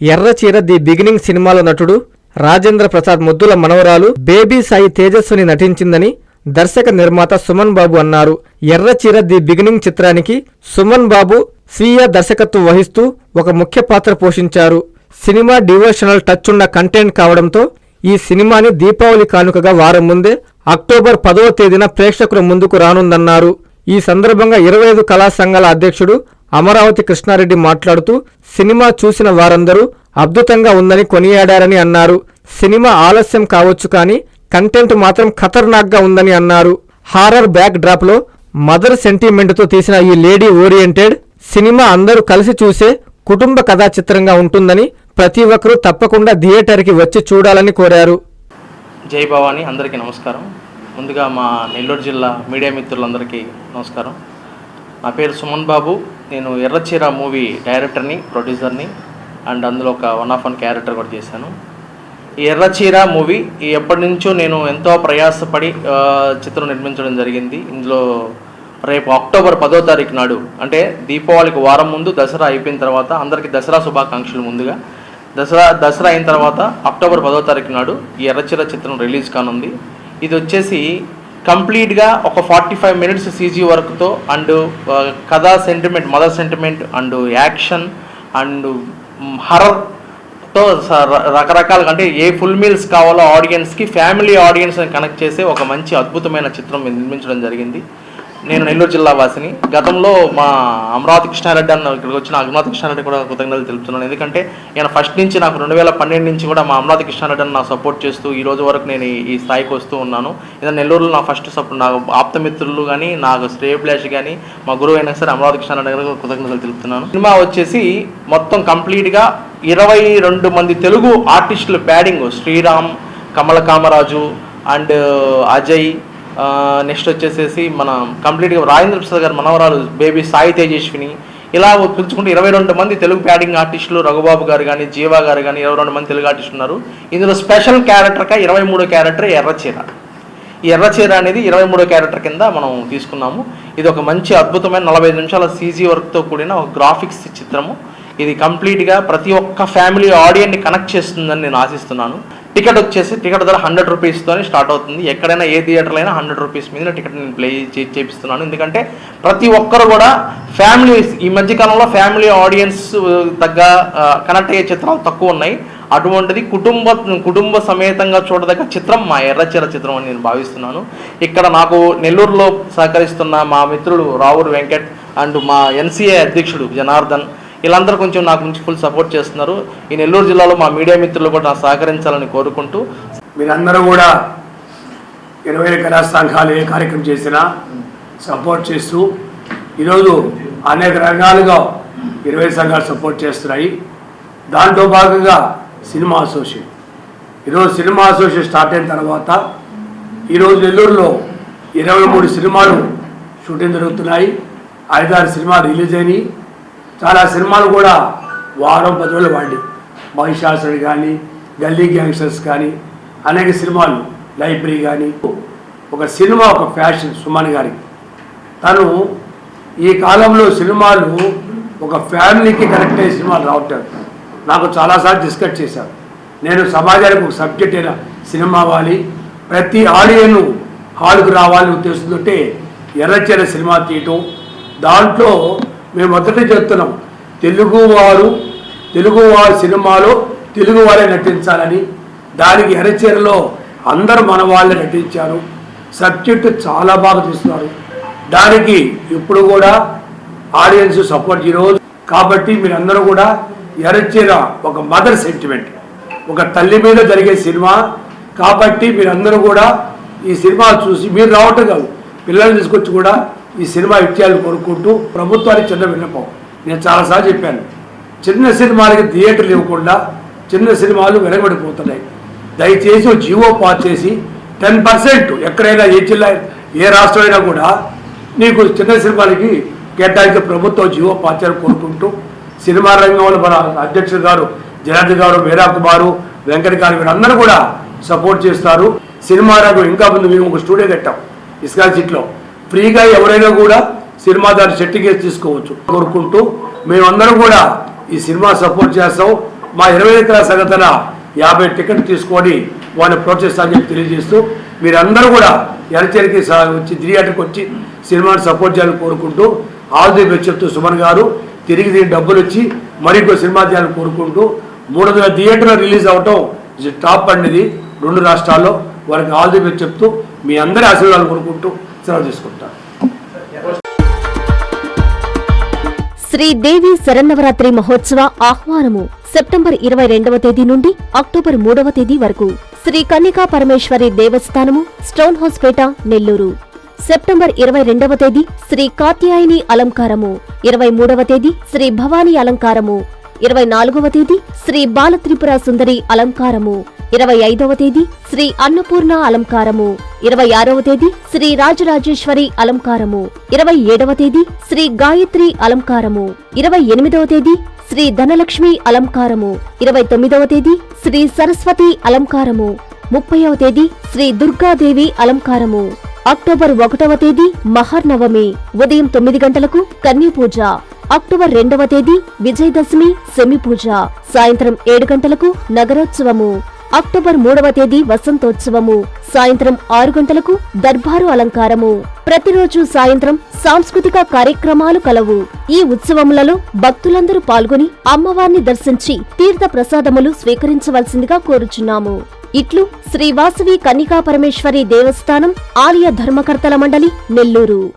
ఎర్రచీర the beginning సినిమాలో నటుడు రాజేంద్ర ప్రసాద్ ముద్దుల మనవరాలు బేబీ సాయి తేజస్విని నటించిందని దర్శక నిర్మాత సుమన్ బాబు అన్నారు. ఎర్రచీర ది బిగినింగ్ చిత్రానికి సుమన్ బాబు స్వీయ దర్శకత్వం వహిస్తూ ఒక ముఖ్య పాత్ర పోషించారు. సినిమా డివోషనల్ టచ్ ఉన్న కంటెంట్ కావడంతో ఈ సినిమాని దీపావళి కానుకగా వారం ముందే అక్టోబర్ పదవ తేదీన ప్రేక్షకుల ముందుకు రానుందన్నారు. ఈ సందర్భంగా ఇరవై ఐదు కళా సంఘాల అధ్యక్షుడు అమరావతి కృష్ణారెడ్డి మాట్లాడుతూ సినిమా చూసిన వారందరూ అద్భుతంగా ఉందని కొనియాడారని అన్నారు. సినిమా ఆలస్యం కావచ్చు కానీ కంటెంట్ మాత్రం ఖతర్నాక్గా ఉందని అన్నారు. హారర్ బ్యాక్ డ్రాప్లో మదర్ సెంటిమెంట్తో తీసిన ఈ లేడీ ఓరియంటెడ్ సినిమా అందరూ కలిసి చూసే కుటుంబ కథా చిత్రంగా ఉంటుందని ప్రతి ఒక్కరూ తప్పకుండా థియేటర్కి వచ్చి చూడాలని కోరారు. జై భవాని అందరికీ నమస్కారం. ముందుగా మా నెల్లూరు జిల్లా మీడియా మిత్రులందరికీ నమస్కారం. నా పేరు సుమన్ బాబు. నేను ఎర్రచీర మూవీ డైరెక్టర్ని ప్రొడ్యూసర్ని అండ్ అందులో ఒక వన్ ఆఫ్ వన్ క్యారెక్టర్ కూడా చేశాను. ఈ ఎర్రచీర మూవీ ఈ ఎప్పటి నుంచో నేను ఎంతో ప్రయాసపడి చిత్రం నిర్మించడం జరిగింది. ఇందులో రేపు అక్టోబర్ పదో తారీఖు నాడు అంటే దీపావళికి వారం ముందు దసరా అయిపోయిన తర్వాత అందరికీ దసరా శుభాకాంక్షలు ముందుగా. దసరా దసరా అయిన తర్వాత అక్టోబర్ పదో తారీఖు నాడు ఈ ఎర్రచీర చిత్రం రిలీజ్ కానుంది. ఇది వచ్చేసి కంప్లీట్గా ఒక ఫార్టీ ఫైవ్ మినిట్స్ సీజీ వర్క్తో అండ్ కథా sentiment mother sentiment and action and హర్రర్తో రకరకాలుగా అంటే ఏ ఫుల్ మీల్స్ కావాలో ఆడియన్స్కి ఫ్యామిలీ ఆడియన్స్ని కనెక్ట్ చేసే ఒక మంచి అద్భుతమైన చిత్రం నిర్మించడం జరిగింది. నేను నెల్లూరు జిల్లా వాసిని. గతంలో మా అమరావతి కృష్ణారెడ్డి అన్న ఇక్కడికి వచ్చిన అమరావతి కృష్ణారెడ్డి కూడా కృతజ్ఞతలు తెలుపుతున్నాను. ఎందుకంటే నేను ఫస్ట్ నుంచి నాకు రెండు వేల పన్నెండు నుంచి కూడా మా అమరావతి కృష్ణారెడ్డి అన్న సపోర్ట్ చేస్తూ ఈ రోజు వరకు నేను ఈ- స్థాయికి వస్తూ ఉన్నాను. ఇదే నెల్లూరులో నా ఫస్ట్ సపోర్ట్ నా ఆప్తమిత్రులు కానీ నాకు శ్రేయభిలాష్ కానీ మా గురువు అయినా సరే అమరావతి కృష్ణారెడ్డి గారికి కృతజ్ఞతలు తెలుపుతున్నాను. సినిమా వచ్చేసి మొత్తం కంప్లీట్గా ఇరవై రెండు మంది తెలుగు ఆర్టిస్టుల బ్యాడింగ్ Sriram Kamala Kamaraju and uh, Ajay next వచ్చేసేసి మన కంప్లీట్గా రాజేంద్ర ప్రసాద్ గారు మనవరాలు బేబీ సాయి తేజస్విని ఇలా పిలుచుకుంటే ఇరవై రెండు మంది తెలుగు బ్యాటింగ్ ఆర్టిస్టులు రఘుబాబు గారు కానీ జీవా గారు కానీ ఇరవై రెండు మంది తెలుగు ఆర్టిస్టులు ఉన్నారు. ఇందులో స్పెషల్ క్యారెక్టర్గా ఇరవై మూడో క్యారెక్టర్ ఎర్రచీర ఈ ఎర్రచీర అనేది ఇరవై మూడో క్యారెక్టర్ కింద మనం తీసుకున్నాము. ఇది ఒక మంచి అద్భుతమైన నలభై ఐదు నిమిషాల సీజీ వర్క్తో కూడిన ఒక గ్రాఫిక్స్ చిత్రము. ఇది కంప్లీట్గా ప్రతి ఒక్క ఫ్యామిలీ ఆడియన్ని కనెక్ట్ చేస్తుందని నేను ఆశిస్తున్నాను. టికెట్ వచ్చేసి టికెట్ ధర హండ్రెడ్ రూపీస్తో స్టార్ట్ అవుతుంది. ఎక్కడైనా ఏ థియేటర్లో అయినా హండ్రెడ్ రూపీస్ మీద టికెట్ నేను ప్లే చే- చేపిస్తున్నాను. ఎందుకంటే ప్రతి ఒక్కరు కూడా ఫ్యామిలీ ఈ మధ్యకాలంలో ఫ్యామిలీ ఆడియన్స్ తగ్గ కనెక్ట్ అయ్యే చిత్రాలు తక్కువ ఉన్నాయి. అటువంటిది కుటుంబ కుటుంబ సమేతంగా చూడదగ్గ చిత్రం మా ఎర్రచీర చిత్రం అని నేను భావిస్తున్నాను. ఇక్కడ నాకు నెల్లూరులో సహకరిస్తున్న మా మిత్రుడు రావురు వెంకట్ అండ్ మా ఎన్సీఏ అధ్యక్షుడు జనార్దన్ వీళ్ళందరూ కొంచెం నాకు నుంచి ఫుల్ సపోర్ట్ చేస్తున్నారు. ఈ నెల్లూరు జిల్లాలో మా మీడియా మిత్రులు కూడా సహకరించాలని కోరుకుంటూ మీరందరూ కూడా ఇరవై కళా సంఘాలు ఏ కార్యక్రమం చేసినా సపోర్ట్ చేస్తూ ఈరోజు అనేక రంగాలుగా ఇరవై సంఘాలు సపోర్ట్ చేస్తున్నాయి. దాంట్లో భాగంగా సినిమా అసోసియేషన్. ఈరోజు సినిమా అసోసియేషన్ స్టార్ట్ అయిన తర్వాత ఈరోజు నెల్లూరులో ఇరవై మూడు సినిమాలు షూటింగ్ జరుగుతున్నాయి. ఐదారు సినిమాలు రిలీజ్ అయినాయి. చాలా సినిమాలు కూడా వారం పది రోజులు వాడి మహిషాసుడు కానీ గల్లీ గ్యాంగ్స్టర్స్ కానీ అనేక సినిమాలు లైబ్రరీ కానీ ఒక సినిమా ఒక ఫ్యాషన్ సుమన్ గారికి. తను ఈ కాలంలో సినిమాలు ఒక ఫ్యామిలీకి కనెక్ట్ అయ్యే సినిమాలు రావటం నాకు చాలాసార్లు డిస్కస్ చేశాను నేను సమాజానికి ఒక సబ్జెక్ట్ అయిన సినిమా అవ్వాలి ప్రతి ఆడియన్ హాల్కు రావాలని ఉద్దేశంతో ఎర్రచెర సినిమా తీయటం. దాంట్లో మేము మొదట చెప్తున్నాం తెలుగువారు తెలుగువారి సినిమాలో తెలుగువారే నటించాలని. దానికి ఎరచీరలో అందరూ మన వాళ్ళే నటించారు. సబ్జెక్టు చాలా బాగా తీస్తున్నారు. దానికి ఇప్పుడు కూడా ఆడియన్స్ సపోర్ట్ ఈరోజు కాబట్టి మీరందరూ కూడా ఎరచీర ఒక మదర్ సెంటిమెంట్ ఒక తల్లి మీద జరిగే సినిమా. కాబట్టి మీరందరూ కూడా ఈ సినిమా చూసి మీరు రావటం కాదు పిల్లల్ని తీసుకొచ్చి కూడా ఈ సినిమా ఇచ్చేయాలని కోరుకుంటూ ప్రభుత్వానికి చిన్న విన్నపం. నేను చాలాసార్లు చెప్పాను. చిన్న సినిమాలకి థియేటర్లు ఇవ్వకుండా చిన్న సినిమాలు వెనకబడిపోతున్నాయి. దయచేసి ఓ జీవో పాస్ చేసి టెన్ పర్సెంట్ ఎక్కడైనా ఏ జిల్లా ఏ రాష్ట్రం అయినా కూడా నీకు చిన్న సినిమాలకి కేటాయించే ప్రభుత్వం జీవో పాస్ చేయాలని కోరుకుంటూ సినిమా రంగంలో మన అధ్యక్షుడు గారు జనార్దన్ గారు వీరా కుమారు వెంకట గారు వీరందరూ కూడా సపోర్ట్ చేస్తారు. సినిమా రంగం ఇంకా ముందు మేము ఒక స్టూడియో కట్టాం. ఇస్కాల్ సిట్లో. ఫ్రీగా ఎవరైనా కూడా సినిమా దాని సర్టిఫికేట్ తీసుకోవచ్చు. కోరుకుంటూ మేమందరం కూడా ఈ సినిమా సపోర్ట్ చేస్తాం. మా ఇరవై ఎకరాల సంగతన యాభై టికెట్ తీసుకొని వాళ్ళని ప్రోత్సహిస్తామని చెప్పి తెలియజేస్తూ మీరందరూ కూడా ఎరచేరికి వచ్చి థియేటర్కి వచ్చి సినిమాని సపోర్ట్ చేయాలని కోరుకుంటూ ఆల్ ది బెస్ట్ చెప్తూ సుమన్ గారు. తిరిగి దీని డబ్బులు వచ్చి మరింకో సినిమా చేయాలని కోరుకుంటూ మూడు వందల థియేటర్లో రిలీజ్ అవటం టాప్ అనేది రెండు రాష్ట్రాల్లో వారికి ఆల్ ది బెస్ట్ చెప్తూ మీ అందరి ఆశీర్వాదాలు కోరుకుంటూ సెలవు తీసుకుంటాను శ్రీదేవి శరన్నవరాత్రి మహోత్సవ ఆహ్వానము సెప్టెంబర్ ఇరవై రెండవ తేదీ నుండి అక్టోబర్ మూడవ తేదీ వరకు. Sri Kannika Parameswari దేవస్థానము stone house Pet Nellore. September ఇరవై రెండవ తేదీ శ్రీ కాత్యాయని అలంకారము. ఇరవై మూడవ తేదీ శ్రీ భవానీ అలంకారము. ఇరవై నాలుగవ తేదీ శ్రీ బాలత్రిపుర సుందరి అలంకారము. ఇరవై ఐదవ తేదీ శ్రీ అన్నపూర్ణ అలంకారము. ఇరవై ఆరవ తేదీ శ్రీ రాజరాజేశ్వరి అలంకారము. ఇరవై ఏడవ తేదీ శ్రీ గాయత్రి అలంకారము. ఇరవై ఎనిమిదవ తేదీ శ్రీ ధనలక్ష్మి అలంకారము. ఇరవై తొమ్మిదవ తేదీ శ్రీ సరస్వతి అలంకారము. ముప్పైవ తేదీ శ్రీ దుర్గాదేవి అలంకారము. అక్టోబర్ ఒకటవ తేదీ మహర్నవమి. ఉదయం తొమ్మిది గంటలకు కన్యపూజ. అక్టోబర్ రెండవ తేదీ విజయదశమి సెమి పూజ. సాయంత్రం ఏడు గంటలకు నగరోత్సవము. అక్టోబర్ మూడవ తేదీ వసంతోత్సవము. సాయంత్రం ఆరు గంటలకు దర్బారు అలంకారము. ప్రతిరోజు సాయంత్రం సాంస్కృతిక కార్యక్రమాలు కలవు. ఈ ఉత్సవములలో భక్తులందరూ పాల్గొని అమ్మవారిని దర్శించి తీర్థ ప్రసాదములు స్వీకరించవలసిందిగా కోరుచున్నాము. ఇట్లు శ్రీవాసవి కన్నికా పరమేశ్వరి దేవస్థానం ఆలయ ధర్మకర్తల మండలి నెల్లూరు.